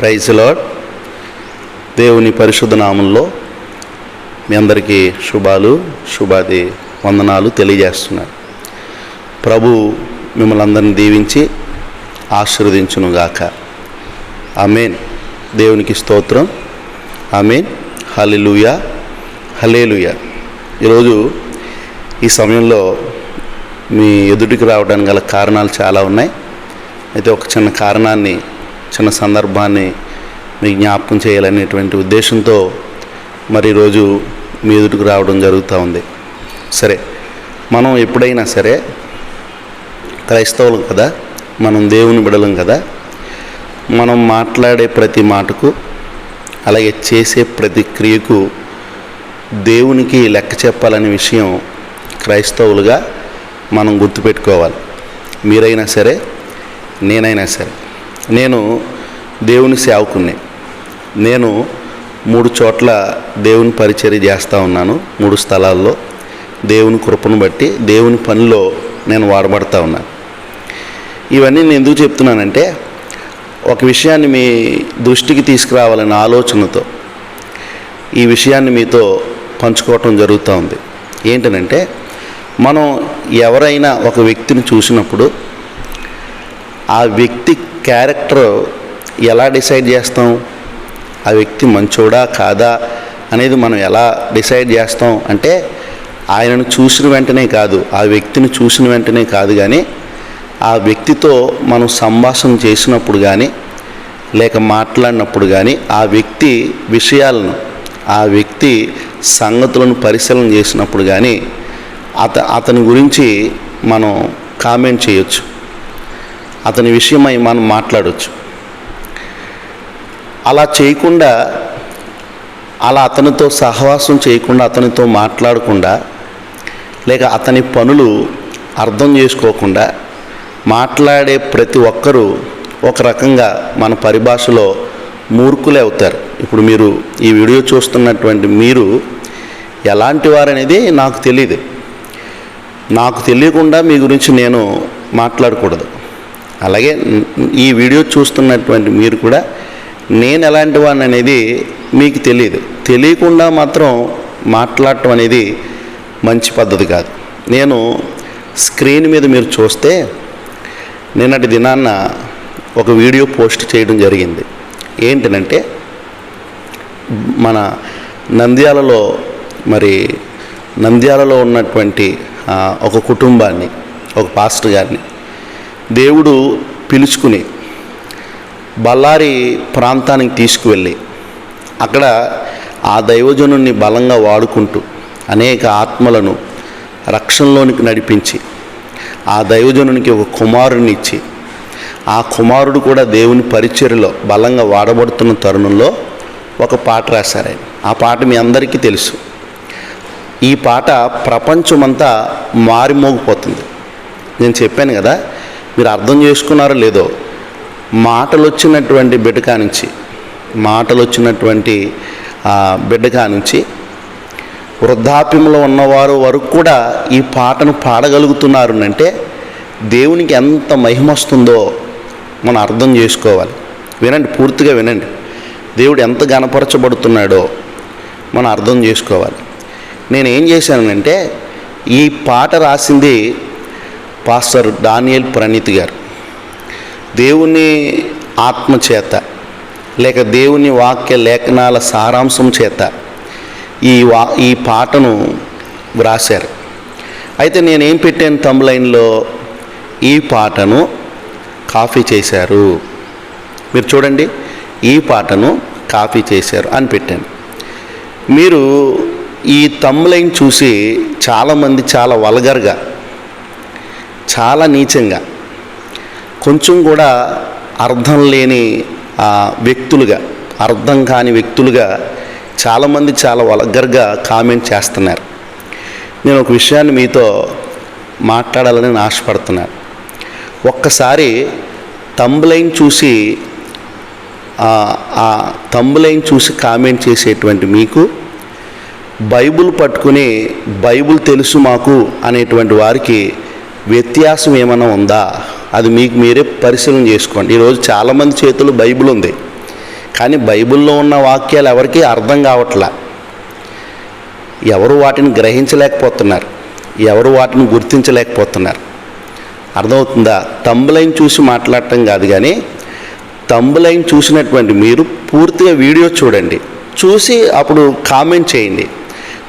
Praise lord దేవుని పరిశుద్ధ నామంలో మీ అందరికీ శుభాలు శుభాది వందనాలు తెలియజేస్తున్నాను. ప్రభు మిమ్మల్ని అందరిని దీవించి ఆశీర్వదించునుగాక. అమేన్ దేవునికి స్తోత్రం. ఆమెన్. హల్లెలూయా. హలేలుయా ఈరోజు ఈ సమయంలో మీ ఎదుటికి రావడానికి గల కారణాలు చాలా ఉన్నాయి. అయితే ఒక చిన్న కారణాన్ని చిన్న సందర్భాన్ని మీ జ్ఞాపకం చేయాలనేటువంటి ఉద్దేశంతో మరి రోజు మీ ఎదుటికి రావడం జరుగుతూ ఉంది. సరే మనం ఎప్పుడైనా సరే క్రైస్తవులు కదా మనం దేవుని బిడలం కదా మనం మాట్లాడే ప్రతి మాటకు అలాగే చేసే ప్రతి క్రియకు దేవునికి లెక్క చెప్పాలనే విషయం క్రైస్తవులుగా మనం గుర్తుపెట్టుకోవాలి. మీరైనా సరే నేనైనా సరే. నేను దేవుని సేవకుని నేను మూడు చోట్ల దేవుని పరిచర్య చేస్తూ ఉన్నాను. మూడు స్థలాల్లో దేవుని కృపను బట్టి దేవుని పనిలో నేను వాడబడతా ఉన్నాను ఇవన్నీ నేను ఎందుకు చెప్తున్నానంటే ఒక విషయాన్ని మీ దృష్టికి తీసుకురావాలనే ఆలోచనతో ఈ విషయాన్ని మీతో పంచుకోవటం జరుగుతూ ఉంది. ఏంటనంటే మనం ఎవరైనా ఒక వ్యక్తిని చూసినప్పుడు ఆ వ్యక్తి క్యారెక్టర్ ఎలా డిసైడ్ చేస్తాం? ఆ వ్యక్తి మంచోడా కాదా? అనేది మనం ఎలా డిసైడ్ చేస్తాం? అంటే ఆయనను చూసిన వెంటనే కాదు ఆ వ్యక్తిని చూసిన వెంటనే కాదు కానీ ఆ వ్యక్తితో మనం సంభాషణ చేసినప్పుడు కానీ లేక మాట్లాడినప్పుడు కానీ ఆ వ్యక్తి విషయాలను ఆ వ్యక్తి సంగతులను పరిశీలన చేసినప్పుడు కానీ అత అతని గురించి మనం కామెంట్ చేయొచ్చు. అతని విషయమై మనం మాట్లాడవచ్చు అలా చేయకుండా అలా అతనితో సహవాసం చేయకుండా అతనితో మాట్లాడకుండా లేక అతని పనులు అర్థం చేసుకోకుండా మాట్లాడే ప్రతి ఒక్కరూ ఒక రకంగా మన పరిభాషలో మూర్ఖులే అవుతారు. ఇప్పుడు మీరు ఈ వీడియో చూస్తున్నటువంటి మీరు ఎలాంటి వారనేది నాకు తెలియదు నాకు తెలియకుండా మీ గురించి నేను మాట్లాడకూడదు. అలాగే ఈ వీడియో చూస్తున్నటువంటి మీరు కూడా నేను ఎలాంటి వాడిని అనేది మీకు తెలియదు. తెలియకుండా మాత్రం మాట్లాడటం అనేది మంచి పద్ధతి కాదు. నేను స్క్రీన్ మీద మీరు చూస్తే నిన్నటి దినాన్న ఒక వీడియో పోస్ట్ చేయడం జరిగింది. ఏంటనంటే మన నంద్యాలలో మరి నంద్యాలలో ఉన్నటువంటి ఒక కుటుంబాన్ని ఒక పాస్టర్ గారిని దేవుడు పిలుచుకుని బళ్ళారి ప్రాంతానికి తీసుకువెళ్ళి అక్కడ ఆ దైవజనుణ్ణి బలంగా వాడుకుంటూ అనేక ఆత్మలను రక్షణలోనికి నడిపించి ఆ దైవజనునికి ఒక కుమారుని ఇచ్చి ఆ కుమారుడు కూడా దేవుని పరిచర్యలో బలంగా వాడబడుతున్న తరుణంలో ఒక పాట రాశారు ఆ పాట మీ అందరికీ తెలుసు. ఈ పాట ప్రపంచమంతా మారిమోగిపోతుంది. నేను చెప్పాను కదా మీరు అర్థం చేసుకున్నారో లేదో మాటలు వచ్చినటువంటి బిడ్డకా నుంచి మాటలు వచ్చినటువంటి బిడ్డకా నుంచి వృద్ధాప్యంలో ఉన్నవారు వరకు కూడా ఈ పాటను పాడగలుగుతున్నారు అంటే దేవునికి ఎంత మహిమ వస్తుందో మనం అర్థం చేసుకోవాలి. వినండి పూర్తిగా వినండి. దేవుడు ఎంత గణపరచబడుతున్నాడో మనం అర్థం చేసుకోవాలి. నేను ఏం చేశానంటే ఈ పాట రాసింది పాస్టర్ డానియల్ ప్రణీత్ గారు. దేవుని ఆత్మ చేత లేక దేవుని వాక్య లేఖనాల సారాంశం చేత ఈ వా ఈ పాటను వ్రాశారు. అయితే నేనేం పెట్టాను తమ్లైన్లో ఈ పాటను కాఫీ చేశారు. మీరు చూడండి ఈ పాటను కాఫీ చేశారు అని పెట్టాను. మీరు ఈ తమ్లైన్ చూసి చాలామంది చాలా వల్గర్గా చాలా నీచంగా కొంచెం కూడా అర్థం లేని ఆ, వ్యక్తులుగా అర్థం కాని వ్యక్తులుగా చాలామంది చాలా వలగర్గా కామెంట్ చేస్తున్నారు. నేను ఒక విషయాన్ని మీతో మాట్లాడాలని ఆశపడుతున్నాను. ఒక్కసారి తంబులైన్ చూసి ఆ, ఆ తంబులైన్ చూసి కామెంట్ చేసేటువంటి మీకు బైబుల్ పట్టుకుని బైబుల్ తెలుసు మాకు అనేటువంటి వారికి వ్యత్యాసం ఏమైనా ఉందా? అది మీకు మీరే పరిశీలన చేసుకోండి. ఈరోజు చాలామంది చేతుల్లో బైబిల్ ఉంది. కానీ బైబిల్లో ఉన్న వాక్యాలు ఎవరికీ అర్థం కావట్లా. ఎవరు వాటిని గ్రహించలేకపోతున్నారు. ఎవరు వాటిని గుర్తించలేకపోతున్నారు. అర్థమవుతుందా? తంబులైన్ చూసి మాట్లాడటం కాదు కానీ తంబులైన్ చూసినటువంటి మీరు పూర్తిగా వీడియో చూడండి. చూసి అప్పుడు కామెంట్ చేయండి.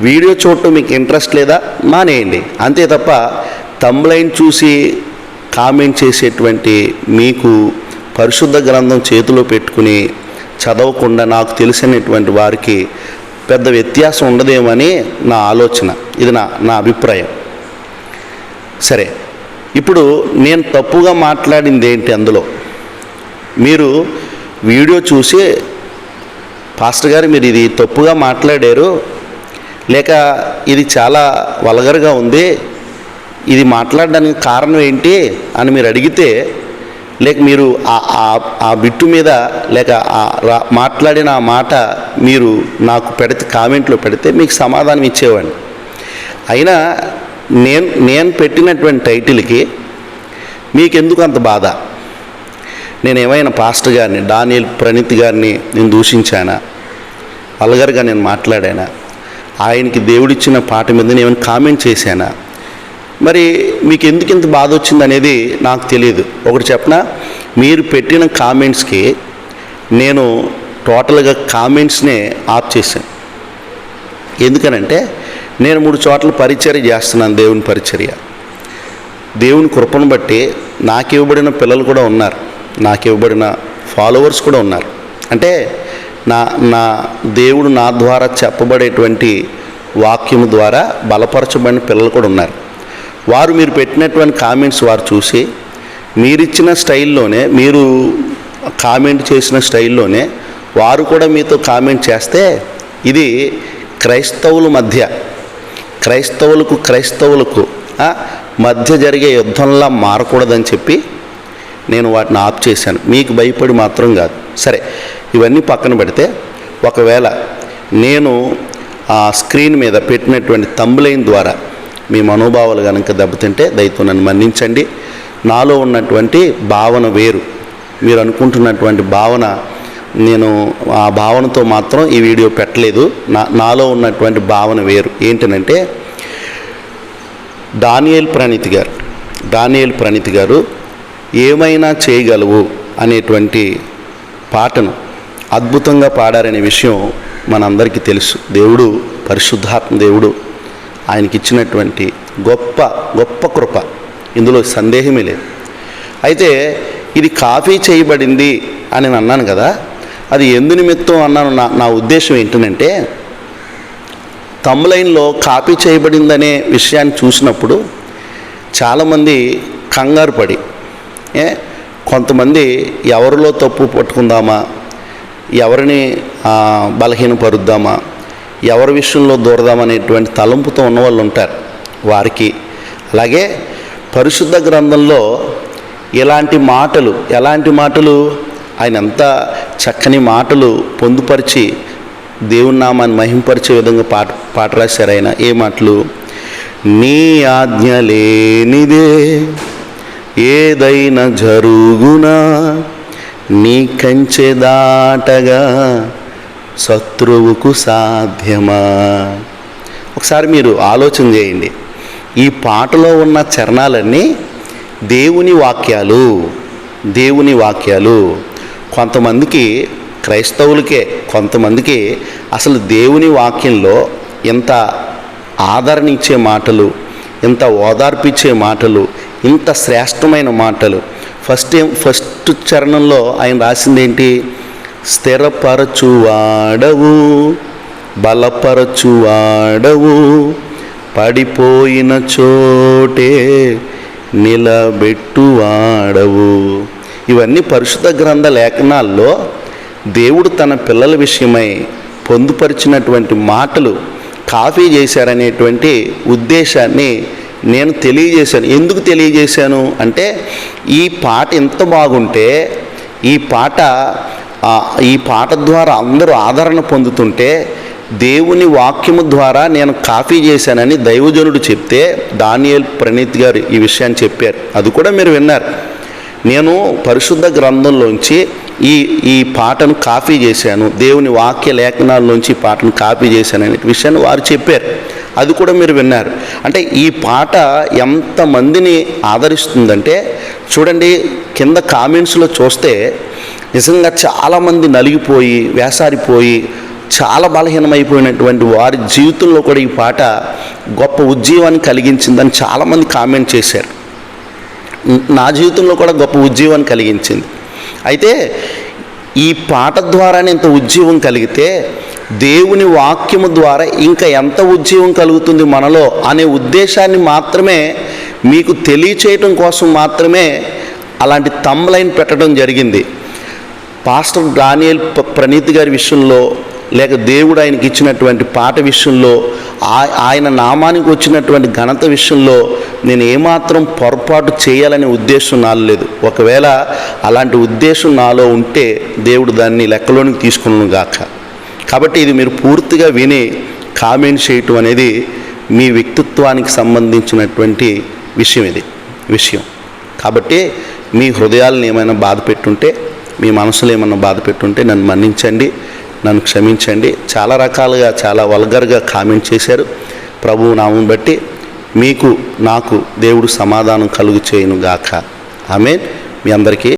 వీడియో చూడటం మీకు ఇంట్రెస్ట్ లేదా? మానేయండి. అంతే తప్ప తమ్లైన్ చూసి కామెంట్ చేసేటువంటి మీకు పరిశుద్ధ గ్రంథం చేతిలో పెట్టుకుని చదవకుండా నాకు తెలిసినటువంటి వారికి పెద్ద వ్యత్యాసం ఉండదేమని నా ఆలోచన. ఇది నా నా అభిప్రాయం. సరే ఇప్పుడు నేను తప్పుగా మాట్లాడింది ఏంటి అందులో? మీరు వీడియో చూసి పాస్టర్ గారు మీరు ఇది తప్పుగా మాట్లాడారు లేక ఇది చాలా వల్గర్గా ఉంది ఇది మాట్లాడడానికి కారణం ఏంటి అని మీరు అడిగితే లేక మీరు ఆ- ఆ- ఆ బిట్టు మీద లేక మాట్లాడిన ఆ మాట మీరు నాకు పెడితే కామెంట్లో పెడితే మీకు సమాధానం ఇచ్చేవాడిని. అయినా నేను నేను పెట్టినటువంటి టైటిల్కి మీకెందుకు అంత బాధ? నేను ఏమైనా పాస్టర్ గారిని డానియల్ ప్రణీత్ గారిని నేను దూషించానా? అలగర్గా నేను మాట్లాడానా? ఆయనకి దేవుడిచ్చిన పాట మీద నేను ఏమైనా కామెంట్ చేశానా? మరి మీకు ఎందుకు ఇంత బాధ వచ్చింది అనేది నాకు తెలియదు ఒకటి చెప్పనా? మీరు పెట్టిన కామెంట్స్కి నేను టోటల్గా కామెంట్స్నే ఆఫ్ చేశాను. ఎందుకనంటే నేను మూడు చోట్ల పరిచర్య చేస్తున్నాను దేవుని పరిచర్య. దేవుని కృపను బట్టి నాకు ఇవ్వబడిన పిల్లలు కూడా ఉన్నారు. నాకు ఇవ్వబడిన ఫాలోవర్స్ కూడా ఉన్నారు. అంటే నా నా దేవుడు నా ద్వారా చెప్పబడేటువంటి వాక్యము ద్వారా బలపరచబడిన పిల్లలు కూడా ఉన్నారు. వారు మీరు పెట్టినటువంటి కామెంట్స్ వారు చూసి మీరిచ్చిన స్టైల్లోనే మీరు కామెంట్ చేసిన స్టైల్లోనే వారు కూడా మీతో కామెంట్ చేస్తే ఇది క్రైస్తవుల మధ్య క్రైస్తవులకు క్రైస్తవులకు మధ్య జరిగే యుద్ధంలా మారకూడదని చెప్పి నేను వాటిని ఆప్ చేశాను. మీకు భయపడి మాత్రం కాదు. సరే ఇవన్నీ పక్కన పెడితే ఒకవేళ నేను ఆ స్క్రీన్ మీద పెట్టినటువంటి తంబులైన్ ద్వారా మీ మనోభావాలు కనుక దెబ్బతింటే దయతో నన్ను మన్నించండి. నాలో ఉన్నటువంటి భావన వేరు. మీరు అనుకుంటున్నటువంటి భావన నేను ఆ భావనతో మాత్రం ఈ వీడియో పెట్టలేదు. నా నాలో ఉన్నటువంటి భావన వేరు. ఏంటనంటే డానియల్ ప్రణీత్ గారు డానియల్ ప్రణీత్ గారు ఏమైనా చేయగలవు అనేటువంటి పాటను అద్భుతంగా పాడారనే విషయం మనందరికీ తెలుసు. దేవుడు పరిశుద్ధాత్మ దేవుడు. ఆయనకి ఇచ్చినటువంటి గొప్ప గొప్ప కృప. ఇందులో సందేహమే లేదు. అయితే ఇది కాపీ చేయబడింది అని నేను అన్నాను కదా అది ఎందు నిమిత్తం అన్నాను నా నా ఉద్దేశం ఏంటంటే తమ్లైన్లో కాపీ చేయబడిందనే విషయాన్ని చూసినప్పుడు చాలామంది కంగారు పడి ఏ కొంతమంది ఎవరిలో తప్పు పట్టుకుందామా ఎవరిని బలహీనపరుద్దామా ఎవరి విషయంలో దూరదామనేటువంటి తలంపుతో ఉన్న వాళ్ళు ఉంటారు. వారికి అలాగే పరిశుద్ధ గ్రంథంలో ఇలాంటి మాటలు ఎలాంటి మాటలు? ఆయన ఎంత చక్కని మాటలు పొందుపరిచి దేవుని నామాన్ని మహింపరిచే విధంగా పాట పాట రాశారు ఆయన. ఏ మాటలు? నీ ఆజ్ఞ లేనిదే ఏదైనా జరుగునా? నీ కంచె దాటగా శత్రువుకు సాధ్యమా? ఒకసారి మీరు ఆలోచన చేయండి. ఈ పాటలో ఉన్న చరణాలన్నీ దేవుని వాక్యాలు దేవుని వాక్యాలు. కొంతమందికి క్రైస్తవులకే కొంతమందికి అసలు దేవుని వాక్యంలో ఇంత ఆదరణ ఇచ్చే మాటలు ఇంత ఓదార్పిచ్చే మాటలు ఇంత శ్రేష్టమైన మాటలు. ఫస్ట్ ఫస్ట్ చరణంలో ఆయన రాసింది ఏంటి స్థిరపరచువాడవు బలపరచువాడవు పడిపోయిన చోటే నిలబెట్టువాడవు. ఇవన్నీ పరిశుద్ధ గ్రంథ లేఖనాల్లో దేవుడు తన పిల్లల విషయమై పొందుపరిచినటువంటి మాటలు కాపీ చేశారనేటువంటి ఉద్దేశాన్ని నేను తెలియజేశాను. ఎందుకు తెలియజేశాను? అంటే ఈ పాట ఎంత బాగుంటే ఈ పాట ఈ పాట ద్వారా అందరూ ఆదరణ పొందుతుంటే దేవుని వాక్యము ద్వారా నేను కాపీ చేశానని దైవజనుడు చెప్తే దానియల్ ప్రణీత్ గారు ఈ విషయాన్ని చెప్పారు. అది కూడా మీరు విన్నారు. నేను పరిశుద్ధ గ్రంథంలోంచి ఈ ఈ పాటను కాపీ చేశాను. దేవుని వాక్య లేఖనాల్లోంచి ఈ పాటను కాపీ చేశాను అనే విషయాన్ని వారు చెప్పారు. అది కూడా మీరు విన్నారు. అంటే ఈ పాట ఎంతమందిని ఆదరిస్తుందంటే చూడండి కింద కామెంట్స్లో చూస్తే నిజంగా చాలామంది నలిగిపోయి వేసారిపోయి చాలా బలహీనమైపోయినటువంటి వారి జీవితంలో కూడా ఈ పాట గొప్ప ఉజ్జీవాన్ని కలిగించిందని చాలామంది కామెంట్ చేశారు. నా జీవితంలో కూడా గొప్ప ఉజ్జీవాన్ని కలిగించింది. అయితే ఈ పాట ద్వారానే ఇంత ఉజ్జీవం కలిగితే దేవుని వాక్యము ద్వారా ఇంకా ఎంత ఉజ్జీవం కలుగుతుంది మనలో అనే ఉద్దేశాన్ని మాత్రమే మీకు తెలియచేయటం కోసం మాత్రమే అలాంటి తమ్లైన్ పెట్టడం జరిగింది. పాస్టర్ డానియల్ ప్రణీత్ గారి విషయంలో లేక దేవుడు ఆయనకి ఇచ్చినటువంటి పాట విషయంలో ఆ- ఆయన నామానికి వచ్చినటువంటి ఘనత విషయంలో నేను ఏమాత్రం పొరపాటు చేయాలనే ఉద్దేశం నాలో లేదు. ఒకవేళ అలాంటి ఉద్దేశం నాలో ఉంటే దేవుడు దాన్ని లెక్కలోనికి తీసుకున్నాను గాక. కాబట్టి ఇది మీరు పూర్తిగా విని కామెంట్ చేయటం అనేది మీ వ్యక్తిత్వానికి సంబంధించినటువంటి విషయం ఇది విషయం. కాబట్టి మీ హృదయాలను ఏమైనా బాధ పెట్టుంటే మీ మనసులో ఏమైనా బాధ పెట్టుంటే నన్ను మన్నించండి నన్ను క్షమించండి. చాలా రకాలుగా చాలా వల్గర్గా కామెంట్ చేశారు. ప్రభువు నామం బట్టి మీకు నాకు దేవుడు సమాధానం కలుగు చేయను గాక ఆమె మీ అందరికీ